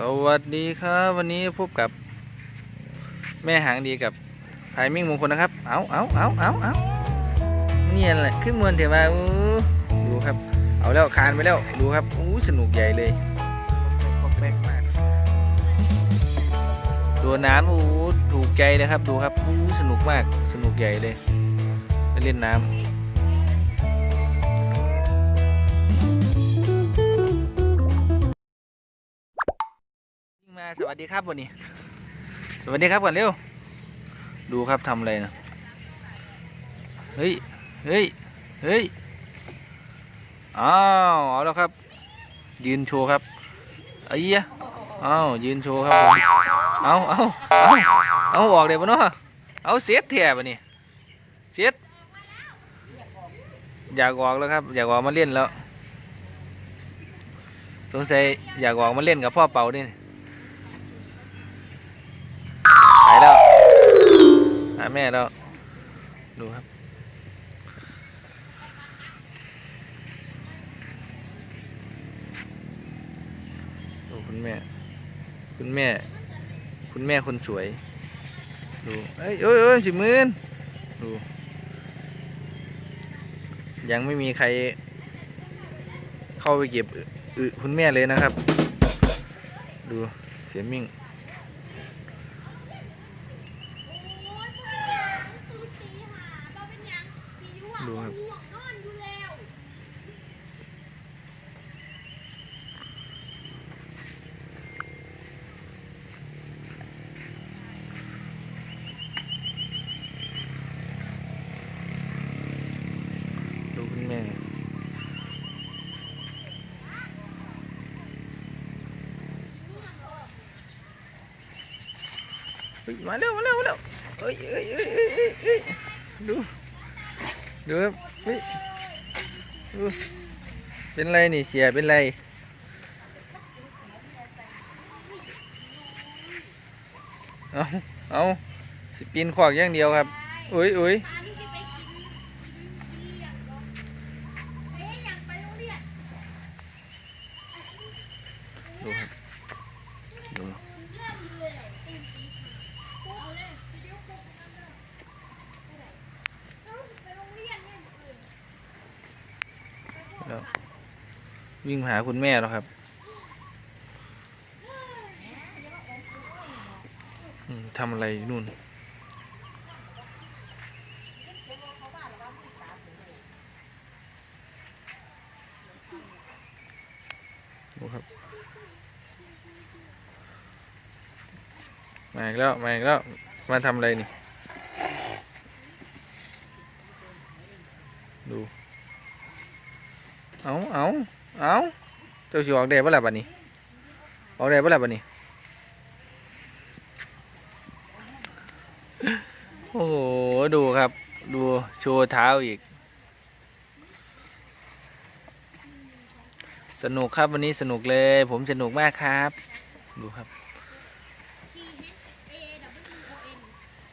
สวัสดีครับ วันนี้พบกับ แม่หางดีกับไทมิ่งมงคลนะครับ เอาเอาเอาเอาเอาเนี่ยแหละขึ้นมวนเถอะมาอู้ดูครับ เอาแล้วคานไปแล้วดูครับอู้สนุกใหญ่เลยแปลกมากตัวน้ำอู้ถูกใจเลยครับ ดูครับอู้สนุกมากสนุกใหญ่เลยไปเล่นน้ำ วัสดีครับวันนี้ สวัสดีครับก่อนเร็ว ดูครับทำอะไรนะ เฮ้ย เฮ้ย เฮ้ย อ้าว เอาแล้วครับ ยืนโชว์ครับไอ้เหี้ยอ้าว ยืนโชว์ครับผมเอาเอาเอาเอาออกเลยปะเนาะเอาเสียดแถบะนี่เสียดอยากออกแล้วครับ อยากออกมาเล่นแล้ว สงสัยอยากออกมาเล่นกับพ่อเป่าดิาแม่แล้ว ดูครับ ดูคุณแม่ คุณแม่ คุณแม่คนสวย ดู เอ้ยเอ้ยเอ้ยสิมื่นดู ยังไม่มีใคร เข้าไปเก็บออคุณแม่เลยนะครับ ดูเสียมิ่ง ดูครับ ดูคุณแม่ เฮ้ย มาเร็วมาเร็วมาเร็วเฮ้ยเฮ้ยเฮ้ยเฮ้ยเฮ้ยเฮ้ยดูดูครับเฮ้ยดูเป็นไรนี่เสียเป็นไรเอาเอาสปินขวากอย่างเดียวครับอุ้ยอุ้ยดูครับดู แล้ววิ่งหาคุณแม่แล้วครับทำอะไรนู่น ดูครับ มาอีกแล้ว มาอีกแล้ว มาทำอะไรนี่ ดู เอาเอาเอาเจ้าสิออกได้บ่ล่ะบัดนี้ ออกได้บ่ล่ะบัดนี้ โอ้โห ดูครับ ดูโชว์เท้าอีก สนุกครับวันนี้สนุกเลย ผมสนุกมากครับ ดูครับ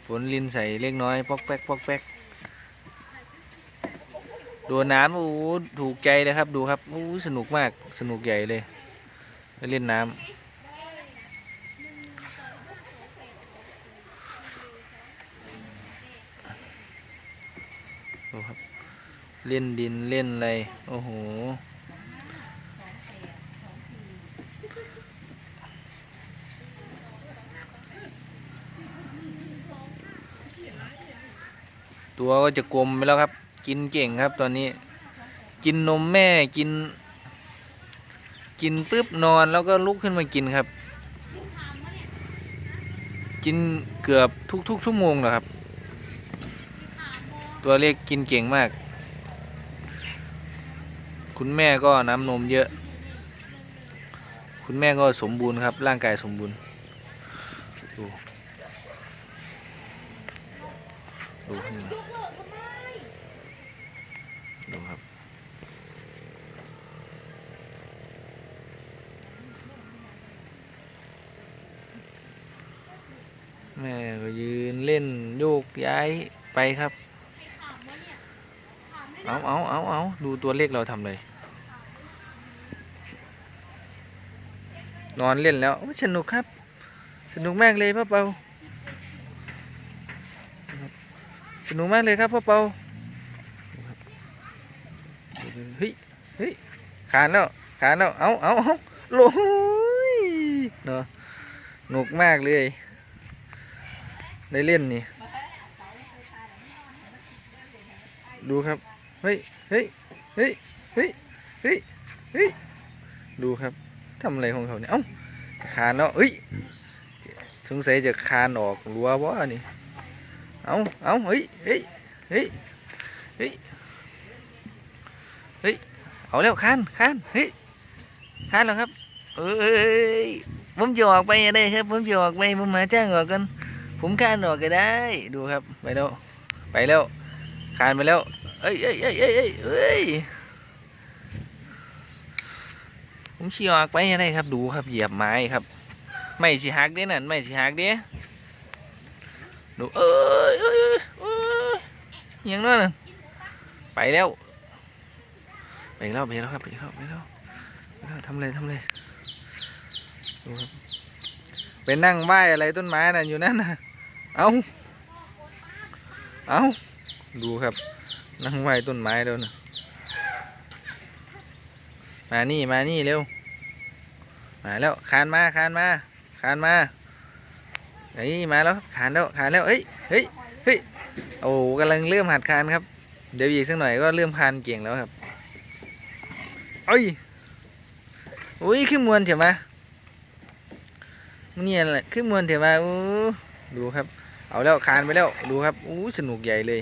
ฝนลินใส่เล็กน้อย ปอกแป๊กปอกแป๊ก ดูน้ำโอ้โหถูกใจเลยครับ ดูครับโอ้โหสนุกมากสนุกใหญ่เลยไปเล่นน้ำดูครับ เล่นดินเล่นอะไรโอ้โหตัวก็จะกลมไปแล้วครับ กินเก่งครับตอนนี้ กินนมแม่กิน กินปุ๊บนอนแล้วก็ลุกขึ้นมากินครับ กินเกือบทุกๆชั่วโมงแล้วครับ ตัวเล็กกินเก่งมาก คุณแม่ก็น้ำนมเยอะ คุณแม่ก็สมบูรณ์ครับ ร่างกายสมบูรณ์ดูดูขึ้นมา ดูครับ แม่ก็ยืนเล่นโยกย้ายไปครับ เอาเอาเอาเอาดูตัวเลขเราทำเลย นอนเล่นแล้วโอ้ยสนุกครับ สนุกมากเลยพ่อเปาสนุกมากเลยครับพ่อเปาเฮ้ยเฮ้ยขานแล้วขานแล้วเอาเอาเอาโอ้ยเนาะสนุกมากเลย ได้เล่นนี่ดูครับ เฮ้ย เฮ้ย เฮ้ย เฮ้ย เฮ้ย เฮ้ย ดูครับทำอะไรของเขาเนี่ย เอ้า คานแล้วเอ้ย สงสัยจะคานออกรั้ววะนี่ เอ้า เอาเฮ้ย เฮ้ย เฮ้ย เฮ้ยเฮ้ย เอาแล้วคานคานเฮ้ยคานแล้วครับ เอ้ยผมจะออกไปได้ครับ ผมจะออกไปผมมาจ้างออกกัน ผมคานออกก็ได้ ดูครับไปแล้ว ไปแล้วคานไปแล้วเอ้ยเอ้ยเอ้ยเอ้ยเอ้ยเอ้ยผมชี้ออกไปยังไงครับ ดูครับเหยียบไม้ครับ ไม่สิหักเด้นั่นไม่สิหักเด้ดูเอ้ยเอ้ยเอ้ยยังนั้นน่ะไปแล้ว ไปแล้วไปแล้วครับไปแล้วไปแล้วไปแล้วทำอะไรทำอะไรดูครับไปนั่งไหว้อะไรต้นไม้นั่นอยู่นั่นน่ะเอาเอาดูครับ นั่งไหว้ต้นไม้แล้วนะมานี่มานี่เร็วมาแล้วคานมาคานมาคานมาเฮ้ยมาแล้วคานแล้วคานแล้วเฮ้ยเฮ้ยเฮ้ยโอ้กำลังเริ่มหัดคานครับ เดี๋ยวอีกสักหน่อยก็เริ่มคานเก่งแล้วครับ อ้ยอุ้ยขึ้นมวนเถอะมาเนี่ยแหละขึ้นมวนเถอะมาอู้ดูครับ เอาแล้วคานไปแล้วดูครับอู้สนุกใหญ่เลย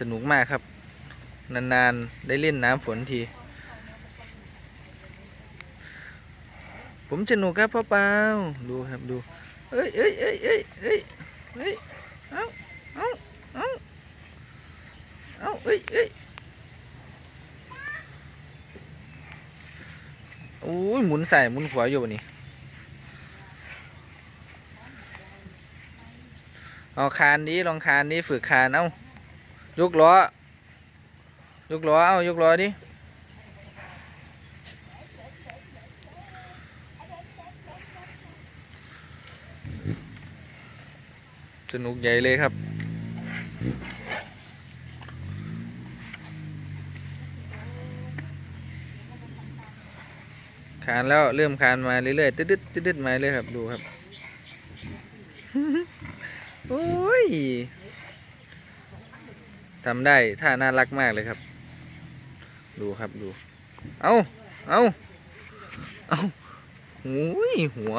สนุกมากครับ นานๆได้เล่นน้ำฝนที ผมสนุกครับพ่อเปาดูครับดูเอ้ยเอ้ยเอ้ยเอ้ยเอ้ยเอ้ยเอาเอาเอาเอาเอ้ยเอ้ย อ้ยหมุนใส่หมุนขวาอยู่นี่เอาคานนี้ลองคานนี้ฝึกคานเอายกล้อยกล้อเอายกล้อดิสนุกใหญ่เลยครับ คานแล้วเริ่มคานมาเรื่อยๆตึ๊ดๆตึ๊ดๆมาเลยครับดูครับโอ้ยทำได้ท่าน่ารักมากเลยครับ ดูครับดู เอาเอาเอาโอ้ยหัว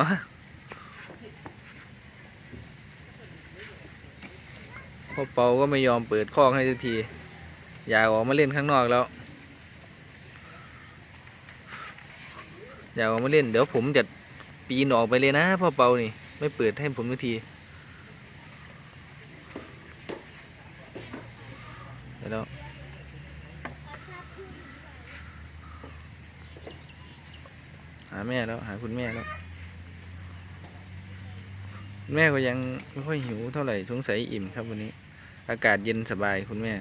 พ่อเปาก็ไม่ยอมเปิดคอกให้สักที อยากออกมาเล่นข้างนอกแล้ว อย่ากออกมาเล่น เดี๋ยวผมจะปีนออกไปเลยนะพ่อเปานี่ ไม่เปิดให้ผมสักที เดี๋ยวแล้วหาแม่แล้ว หาคุณแม่แล้ว แม่ก็ยังไม่ค่อยหิวเท่าไหร่สงสัยอิ่มครับวันนี้ อากาศเย็นสบายคุณแม่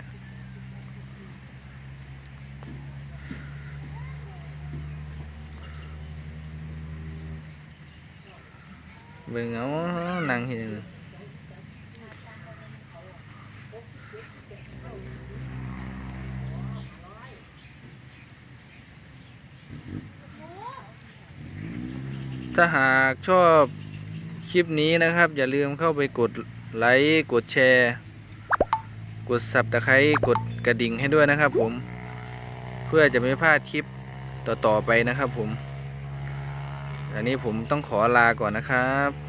เบิ่งเอานั่งเห็นถ้าหากชอบคลิปนี้นะครับ อย่าลืมเข้าไปกดไลค์ กดแชร์ กดสับตะไคร้กดกระดิ่งให้ด้วยนะครับผม เพื่อจะไม่พลาดคลิปต่อ ๆ ไปนะครับผม อันนี้ผมต้องขอลาก่อนนะครับ